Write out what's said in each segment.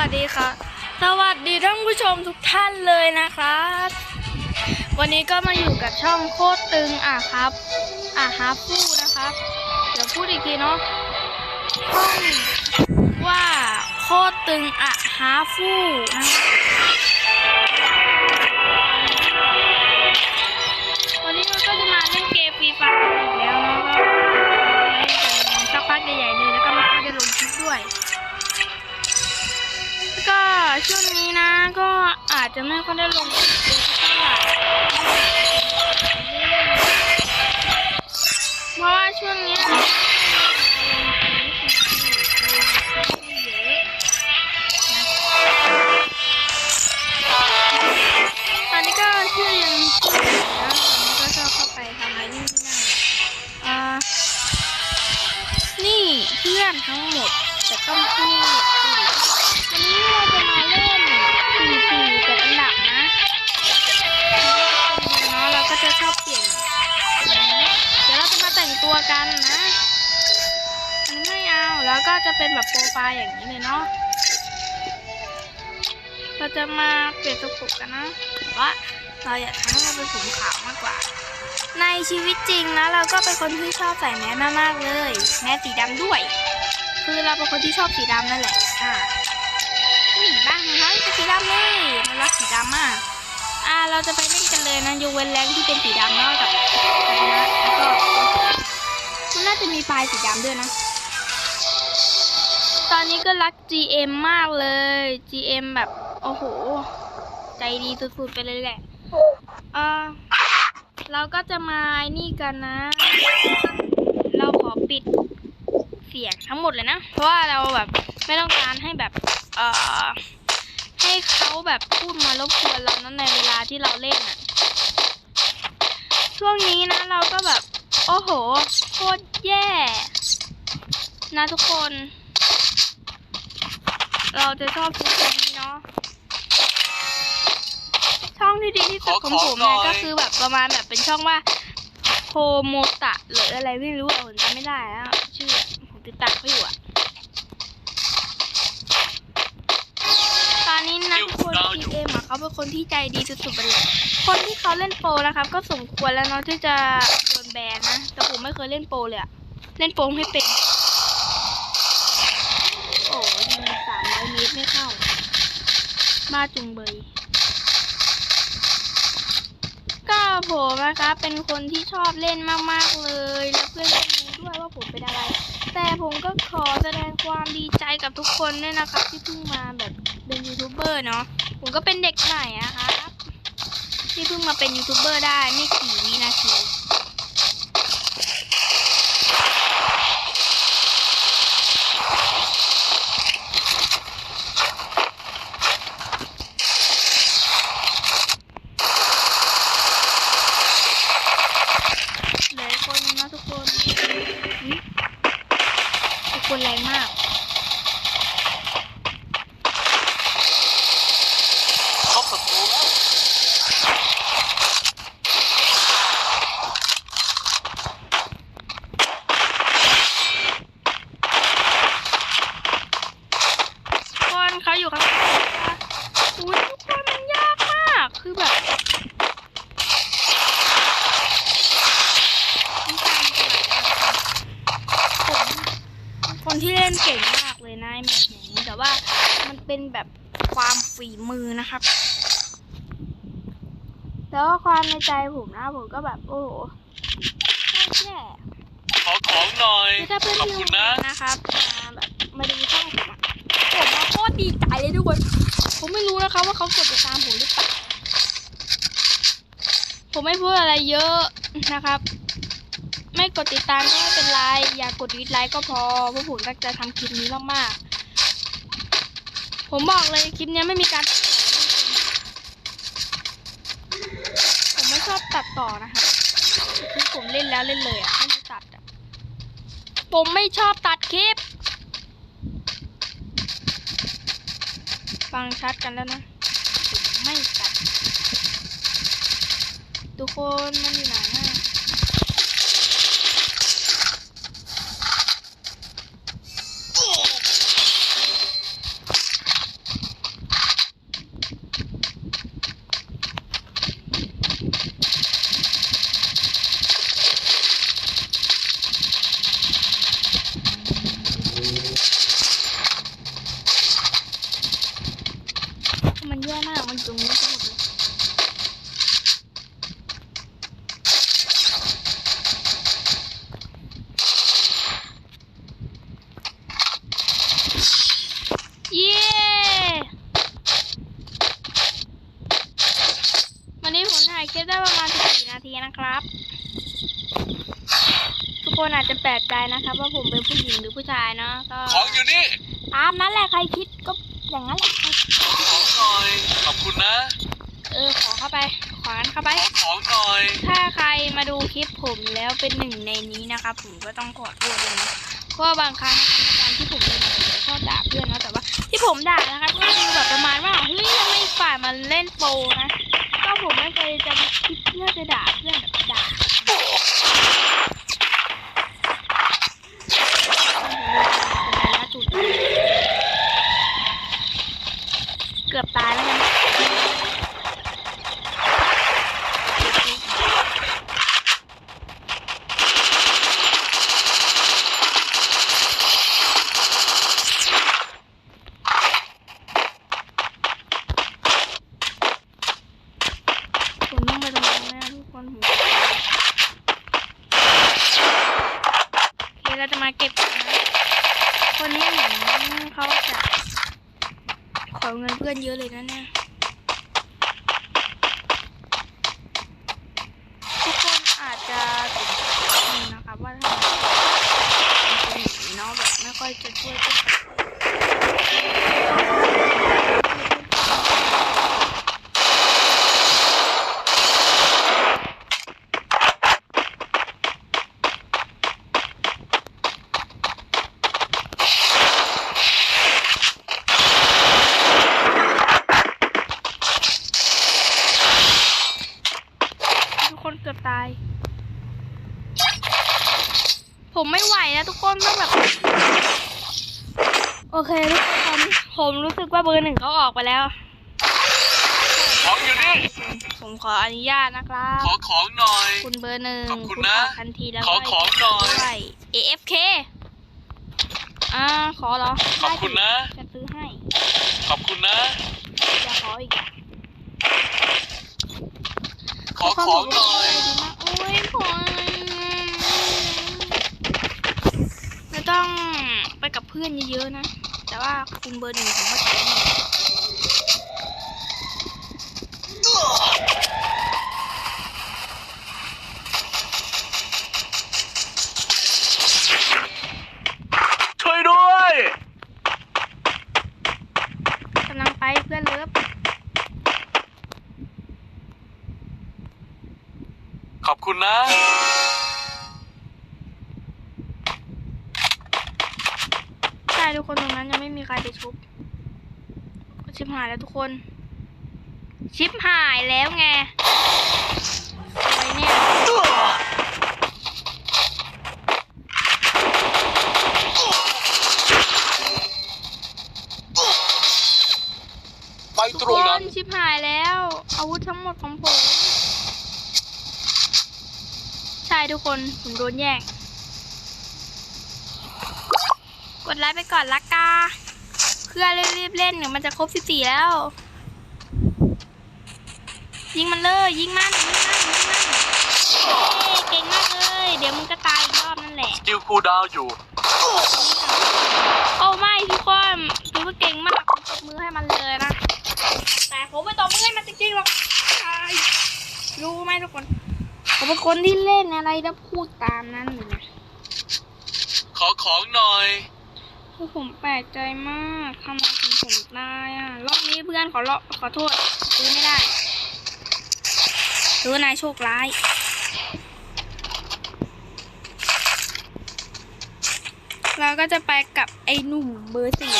วัสดีค่ะ สวัสดีท่านผู้ชมทุกท่านเลยนะครับ วันนี้ก็มาอยู่กับช่องโคตรตึงอะครับ อะฮาฟูนะครับ เดี๋ยวพูดอีกทีเนาะช่องว่าโคตรตึงอะฮาฟูนะคะ ช่วงนี้นะ ก็อาจจะไม่ค่อยได้ลงเยอะเท่าไหร่เพราะว่าช่วงนี้เราตอนนี้ก็ชื่อยังชื่ออยู่นะตอนนี้ก็ชอบเข้าไปทำอะไรนี่ไม่ได้อ่านี่เพื่อนทั้งหมดแต่ต้องพูดวันนี้เราจะ กันนะ อันนี้ไม่เอา แล้วก็จะเป็นแบบโปรไฟล์อย่างนี้เลยเนาะ เราจะมาเปลี่ยนสกุลกันนะว่าเราอยากทำให้มันเป็นผมขาวมากกว่า ในชีวิตจริงนะ เราก็เป็นคนที่ชอบใส่แมสมากๆเลย แมสสีดำด้วย คือเราเป็นคนที่ชอบสีดำนั่นแหละ อ่านี่บ้างนะคะเป็นสีดำเลยมันรักสีดำมากอ่าเราจะไปเล่นกันเลยนะยกเวนแรงที่เป็นสีดำเนาะกับกับนะแล้วก็ จะมีปลายสีดำด้วยนะ ตอนนี้ก็รัก GM มากเลย GM แบบ โอ้โห ใจดีสุดๆไปเลยแหละเอ่าเราก็จะมาไอ้นี่กันนะ เราขอปิดเสียงทั้งหมดเลยนะ เพราะว่าเราแบบไม่ต้องการให้แบบ เอ่อ ให้เขาแบบพูดมารบกวนเรานั้นในเวลาที่เราเล่นอะช่วงนี้นะเราก็แบบ อ้โห โคตรแย่ นะทุกคน เราจะชอบชุดนี้เนาะ ช่องที่ดีที่สุดของผมเนี่ยก็คือแบบประมาณแบบเป็นช่องว่าโคโมตะหรืออะไรไม่รู้อะผมจำไม่ได้แล้วชื่ออะผมติดตามเขาอยู่อะตอนนี้นะทุกคนทีเอ็มอะเขาเป็นคนที่ใจดีสุดๆไปเลยคนที่เขาเล่นโปรนะครับ ก็สมควรแล้วเนาะที่จะโดนแบนนะแต่ ผมไม่เคยเล่นโปเลยอะเล่นโปไม่เป็น โอ้ยิงสามร้อยเมตรไม่เข้า บ้าจุงเบยก็ผมนะคะเป็นคนที่ชอบเล่นมากๆเลย และเพื่อนก็รู้ด้วยว่าผมเป็นอะไร แต่ผมก็ขอแสดงความดีใจกับทุกคนด้วยนะครับ ที่เพิ่งมาแบบเป็นยูทูบเบอร์เนาะผมก็เป็นเด็กใหม่อะครับที่เพิ่งมาเป็นยูทูบเบอร์ได้ไม่กี่วินาทีเหลืออกคนนึงนะทุกคนอุ๊ยทุกคนแรงมาก พบศัตรูแล้ว คนเขาอยู่ข้างหลังนะคะอุ้ยทุกคนมันยากมาก คือแบบน้ำตาลจะไหลแล้วผมเป็นคนที่เล่นเก่งมากเลยนะไอ้แมตช์อย่างนี้แต่ว่ามันเป็นแบบความ ฝีมือนะครับแต่ว่าความในใจผมนะผมก็แบบโอ้โหแย่ขอของหน่อยคือถ้าเพื่อนขอบที่คุณโรงเรีนะยนนะครับมาแบบมาดูช่องผมอะผมมาโคตรดีใจเลยทุกคนผมไม่รู้นะครับว่าเขากดติดตามผมหรือเปล่าผมไม่พูดอะไรเยอะนะครับ ไม่กดติดตามก็ไม่เป็นไร อย่ากดดิสไลค์ก็พอเพราะผมตั้งใจทำคลิปนี้มากๆ ผมบอกเลยคลิปนี้ไม่มีการตัดต่อผมไม่ชอบตัดต่อนะคะคือผมเล่นแล้วเล่นเลยอะไม่มีตัดอะผมไม่ชอบตัดคลิป ฟังชัดกันแล้วนะผมไม่ตัด ทุกคนมันอยู่ไหน อะทีนะครับ ทุกคนอาจจะแปลกใจนะครับ ว่าผมเป็นผู้หญิงหรือผู้ชายเนาะก็ของอยู่นี่ตามนั้นแหละใครคิดก็อย่างนั้นแหละขอของหน่อยขอบคุณนะเออขอเข้าไปขอกันเข้าไปขอของหน่อย ถ้าใครมาดูคลิปผมแล้วเป็นหนึ่งในนี้นะครับ ผมก็ต้องขอโทษด้วยนะเพราะว่าบางครั้งนะครับในการที่ผมเล่นผมจะชอบด่าเพื่อนเนาะแต่ว่าที่ผมด่านะครับก็คือแบบประมาณว่าเฮ้ยทำไมอีกฝ่ายมันเล่นโปรนะก็ ผมไม่เคยจะคิดเพื่อจะด่าเพื่อนแบบด่าเกือบตายแล้วกัน ผมต้องไปตรงนั้นแน่ทุกคนผมโอเคเราจะมาเก็บกันนะคนนี้เหมือนเขาจะขอเงินเพื่อนเยอะเลยนะเนี่ย ทุกคนอาจจะสงสัยนะครับว่าทำไมเป็นคนอย่างนี้เนาะแบบไม่ค่อยจะช่วยเพื่อนทุกคน เกือบตาย ผมไม่ไหวแล้วทุกคนต้องแบบ โอเคทุกคนตอนนี้ผมรู้สึกว่าเบอร์หนึ่งเขาออกไปแล้วของอยู่นี่ ผมขออนุญาตนะครับ ขอของหน่อย คุณเบอร์หนึ่งขอบคุณนะออกทันทีแล้วขอของหน่อยด้วย AFK อ่าขอเหรอ ขอบคุณนะได้สิจะซื้อให้ ขอบคุณนะ จะขออีกอะ ขอของหน่อยมาโอ้ยขอไม่ต้องไปกับเพื่อนเยอะๆนะ แต่ว่าคุณเบอร์หนึ่งผมก็ใช้ ชุบชิบหายแล้วทุกคน ชิบหายแล้วไงอะไรเนี่ยไปทุกตรงคนั้นนชิบหายแล้ว อาวุธทั้งหมดของผม ใช่ทุกคนผมโดนแย่งกดไลค์ไปก่อนละกา เพื่อรีบๆเล่นเดี๋ยวมันจะครบสิบสี่แล้ว ยิงมันเลย ยิงมันยิงมันยิงมันเย้เก่งมากเลย เดี๋ยวมึงก็ตายอีกรอบนั่นแหละสกิลคูลดาวน์อยู่ โอ้ไม่ทุกคนถือว่าเก่งมากผมตบมือให้มันเลยนะ แต่ผมไม่ตบมือให้มันจริงๆหรอกใช่รู้ไหมทุกคนผมเป็นคนที่เล่นอะไรแล้วพูดตามนั้นเลยนะขอของหน่อย คือผมแปลกใจมากทำไมถึงผมตายอะ รอบนี้เพื่อนขอรอขอโทษซื้อไม่ได้หรือว่านายโชคร้าย เราก็จะไปกับไอ้หนุ่มเบอร์สี่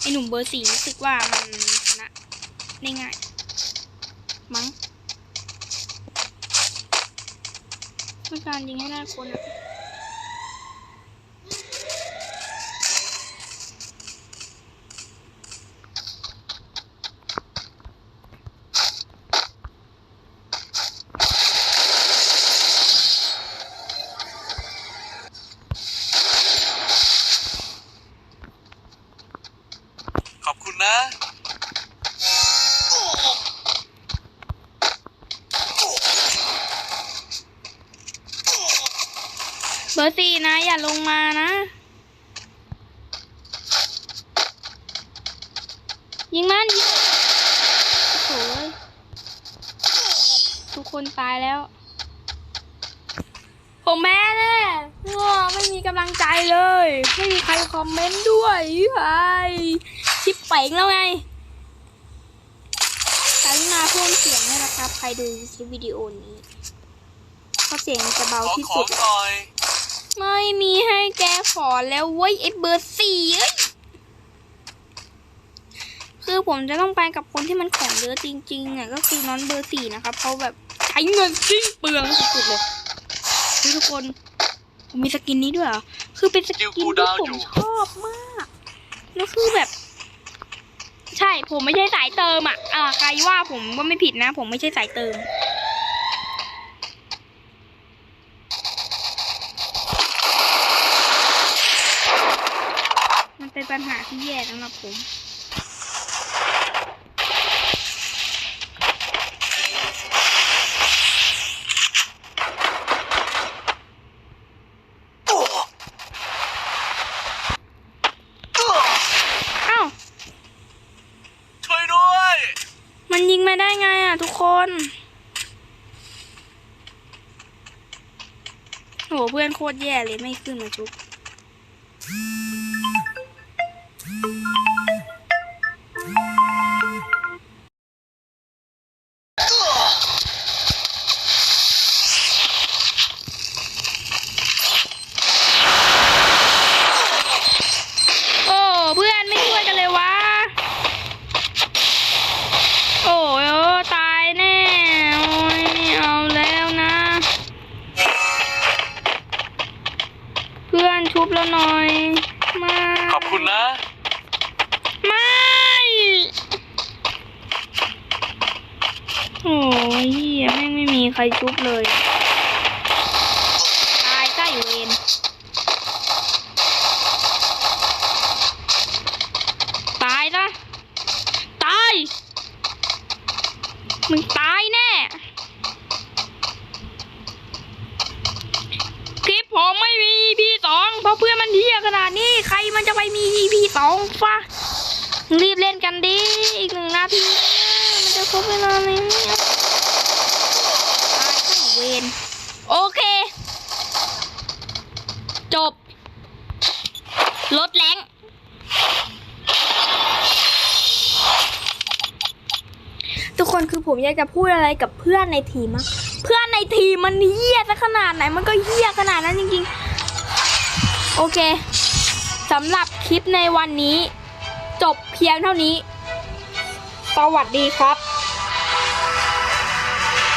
ไอ้หนุ่มเบอร์สี่รู้สึกว่ามันชนะได้ง่ายมั้งต้องการยิงให้ได้คนอะ อร์สี่นะ อย่าลงมานะ ยิงมันยิงโอ้โหทุกคนตายแล้ว ผมแพ้แน่ว้าไม่มีกำลังใจเลย ไม่มีใครคอมเมนต์ด้วยไอ้ชิปเป่งแล้วไงกรุณาเพิ่มเสียงให้นะครับ ใครดูคลิปวิดีโอนี้เพราะเสียงจะเบาที่ขอสุงดหน่อย ไม่มีให้แกขอแล้วเว้ยไอ้เบอร์สี่เอ้ยคือผมจะต้องไปกับคนที่มันของเยอะจริงๆอะก็คือน้องเบอร์สี่นะครับเขาแบบใช้เงินสิ้นเปลืองสุดๆเลยทุกคนผมมีสกินนี้ด้วยเหรอคือเป็นสกินที่ผมชอบมากแล้วคือแบบ ใช่ผมไม่ใช่สายเติมอะอ่าใครว่าผมก็ไม่ผิดนะ ผมไม่ใช่สายเติม เป็นปัญหาที่แย่สำหรับผมเอ้าช่วยด้วยมันยิงมาได้ไงอะทุกคน โหเพื่อนโคตรแย่เลยไม่ขึ้นมาชุบ ชุบเลย ตายใกล้เวนตายนะ ตาย มึงตายแน่ คลิปผมไม่มี EP สองเพราะเพื่อนมันเที่ยขนาดนี้ ใครมันจะไปมี EP สองฟะรีบเล่นกันดิ อีกหนึ่งนาที มันจะครบเวลาแล้วตาย วนโอเค จบ ลดแรงทุกคนคือผมอยากจะพูดอะไรกับเพื่อนในทีมอะเพื่อนในทีมมันเหี้ยซะขนาดไหนมันก็เหี้ยขนาดนั้นจริงๆ โอเคสำหรับคลิปในวันนี้ จบเพียงเท่านี้ สวัสดีครับ